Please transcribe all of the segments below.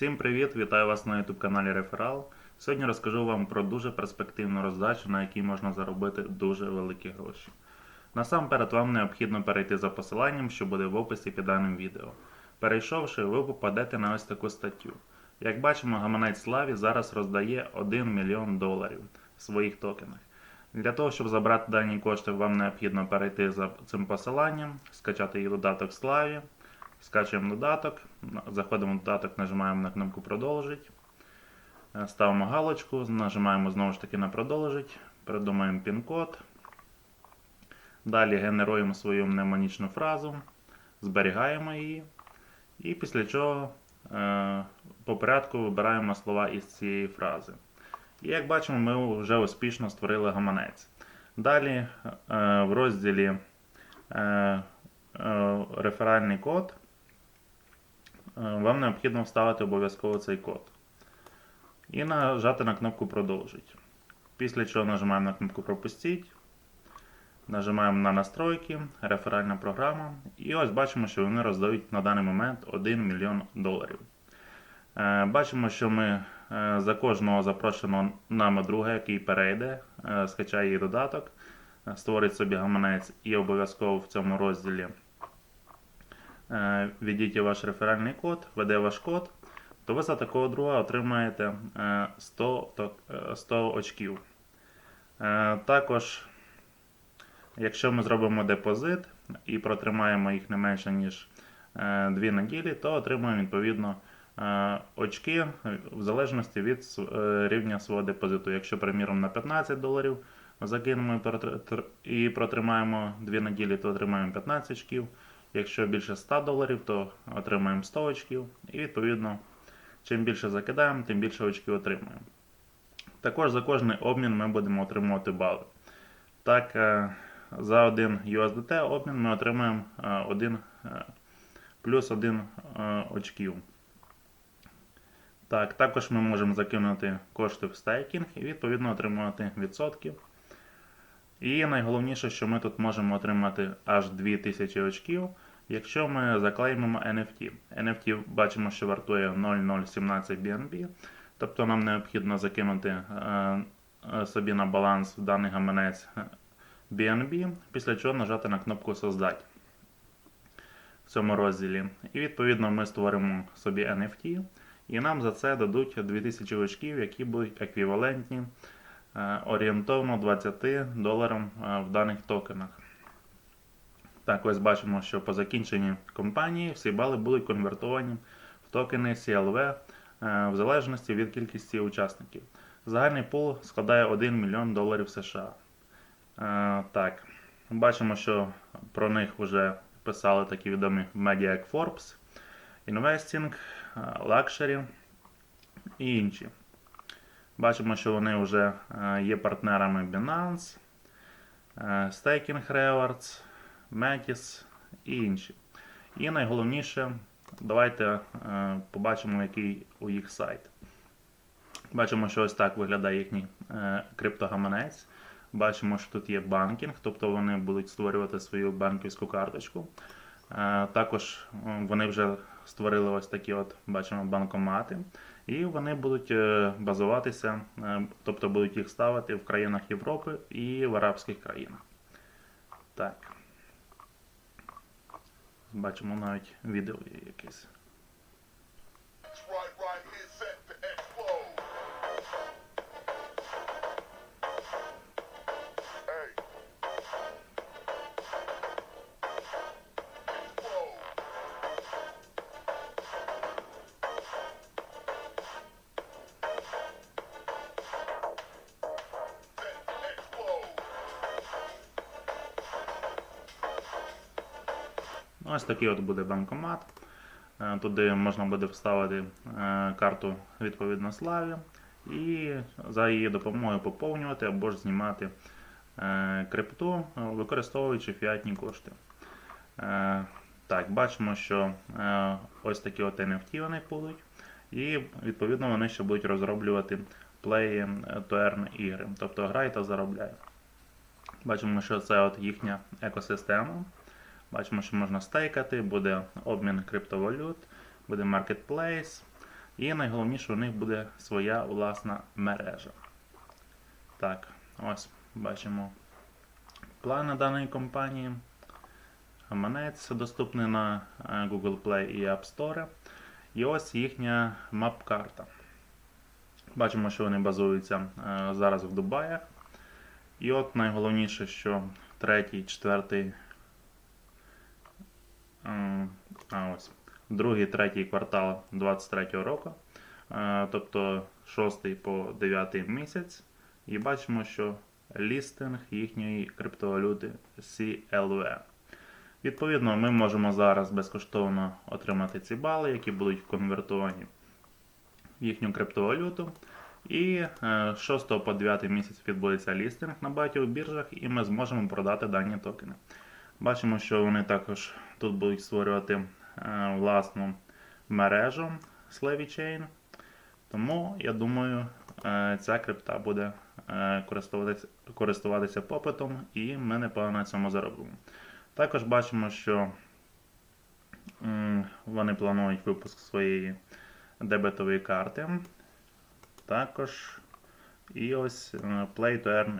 Всім привіт! Вітаю вас на YouTube каналі Реферал. Сьогодні розкажу вам про дуже перспективну роздачу, на якій можна заробити дуже великі гроші. Насамперед вам необхідно перейти за посиланням, що буде в описі під даним відео. Перейшовши, ви попадете на ось таку статтю. Як бачимо, гаманець Славі зараз роздає 1 мільйон доларів в своїх токенах. Для того, щоб забрати дані кошти, вам необхідно перейти за цим посиланням, скачати її додаток Славі. Скачуємо додаток, заходимо в додаток, нажимаємо на кнопку Продовжить. Е, Ставимо галочку, нажимаємо знову ж таки на продовжить, придумаємо пін-код. Далі генеруємо свою мнемонічну фразу, зберігаємо її. І після чого е, по порядку вибираємо слова із цієї фрази. І як бачимо, ми вже успішно створили гаманець. Далі е, в розділі реферальний код. Е, Вам необхідно вставити обов'язково цей код. І нажати на кнопку Продовжить. Після чого нажимаємо на кнопку Пропустіть. Нажимаємо на настройки, реферальна програма. І ось бачимо, що вони роздають на даний момент 1 мільйон доларів. Е, Бачимо, що ми е, за кожного запрошеного нами друга, який перейде, скачає її додаток, створить собі гаманець і обов'язково в цьому розділі введіть ваш реферальний код, введе ваш код, то ви за такого друга отримаєте е, 100, е, 100 очків. Е, Також, якщо ми зробимо депозит і протримаємо їх не менше, ніж 2 неділі, то отримаємо відповідно е, очки в залежності від е, рівня свого депозиту. Якщо, приміром, на 15 доларів закинемо і протримаємо 2 неділі, то отримаємо 15 очків. Якщо більше 100 доларів, то отримаємо 100 очків. І відповідно, чим більше закидаємо, тим більше очків отримуємо. Також за кожний обмін ми будемо отримувати бали. Так, е, за один USDT обмін ми отримаємо 1 плюс 1 очків. Так, також ми можемо закинути кошти в стейкінг і відповідно отримувати відсотки. І найголовніше, що ми тут можемо отримати аж 2000 очків, якщо ми заклеймимо NFT. NFT бачимо, що вартує 0,017 BNB, тобто нам необхідно закинути е, е, собі на баланс в даний гаманець BNB, після чого нажати на кнопку Создать в цьому розділі. І відповідно ми створимо собі NFT, і нам за це дадуть 2000 очків, які будуть еквівалентні орієнтовно 20 доларам е, в даних токенах. Так, ось бачимо, що по закінченні кампанії всі бали будуть конвертовані в токени CLV е, в залежності від кількості учасників. Загальний пул складає 1 мільйон доларів США. Е, Так, бачимо, що про них вже писали такі відомі медіа, як Forbes, Investing, е, Luxury і інші. Бачимо, що вони вже е, є партнерами Binance, е, Staking Rewards, Metis і інші. І найголовніше, давайте е, побачимо, який у їх сайт. Бачимо, що ось так виглядає їхній криптогаманець. Бачимо, що тут є банкінг, тобто вони будуть створювати свою банківську карточку. Е, Також вони вже створили ось такі от, бачимо, банкомати. І вони будуть е, базуватися, е, тобто будуть їх ставити в країнах Європи і в арабських країнах. Так. Бачимо навіть відео є якесь. Ось такий от буде банкомат. Е, Туди можна буде вставити е, карту відповідно славі і за її допомогою поповнювати або ж знімати е, крипту, використовуючи фіатні кошти. Так, бачимо, що ось такі от NFT вони будуть. І відповідно вони ще будуть розроблювати play to ігри, тобто грай та заробляй. Бачимо, що це от їхня екосистема. Бачимо, що можна стейкати, буде обмін криптовалют, буде маркетплейс. І найголовніше, у них буде своя власна мережа. Так, ось бачимо плани даної компанії. Гаманець доступний на е, Google Play і App Store. І ось їхня мап-карта. Бачимо, що вони базуються е, зараз в Дубаях. І от найголовніше, що третій, четвертий. М, А ось другий, третій квартал 2023 року. Е, Тобто 6 по 9 місяць. І бачимо, що лістинг їхньої криптовалюти CLV. Відповідно, ми можемо зараз безкоштовно отримати ці бали, які будуть конвертовані в їхню криптовалюту. І е, з 6 по 9 місяць відбудеться лістинг на багатьох біржах, і ми зможемо продати дані токени. Бачимо, що вони також тут будуть створювати е, власну мережу Slavy Chain. Тому я думаю, е, ця крипта буде е, користуватися, користуватися попитом, і ми непогано на цьому заробимо. Також бачимо, що вони планують випуск своєї дебетової карти. Також і ось Play to Earn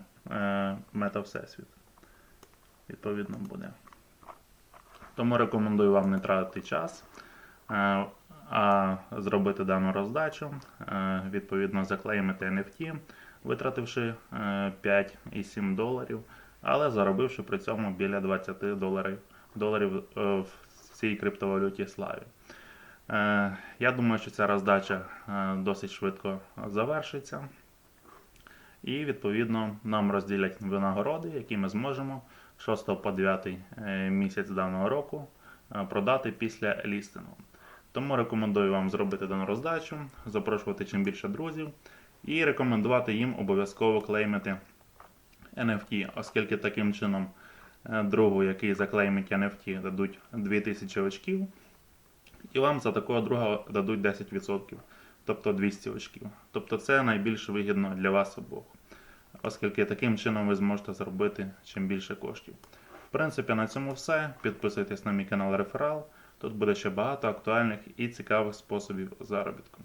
Мета Всесвіт. Відповідно буде. Тому рекомендую вам не тратити час, е, а зробити дану роздачу, е, відповідно заклеймити NFT, витративши е, 5,7 доларів, але заробивши при цьому біля 20 доларів, доларів е, в цій криптовалюті славі. Е, Я думаю, що ця роздача е, досить швидко завершиться. І відповідно нам розділять винагороди, які ми зможемо 6 по 9 е, місяць даного року е, продати після лістингу. Тому рекомендую вам зробити дану роздачу, запрошувати чим більше друзів і рекомендувати їм обов'язково клеймити NFT, оскільки таким чином е, другу, який заклеймить NFT, дадуть 2000 очків. І вам за такого друга дадуть 10%, тобто 200 очків. Тобто це найбільш вигідно для вас обох, оскільки таким чином ви зможете заробити чим більше коштів. В принципі, на цьому все. Підписуйтесь на мій канал Реферал. Тут буде ще багато актуальних і цікавих способів заробітку.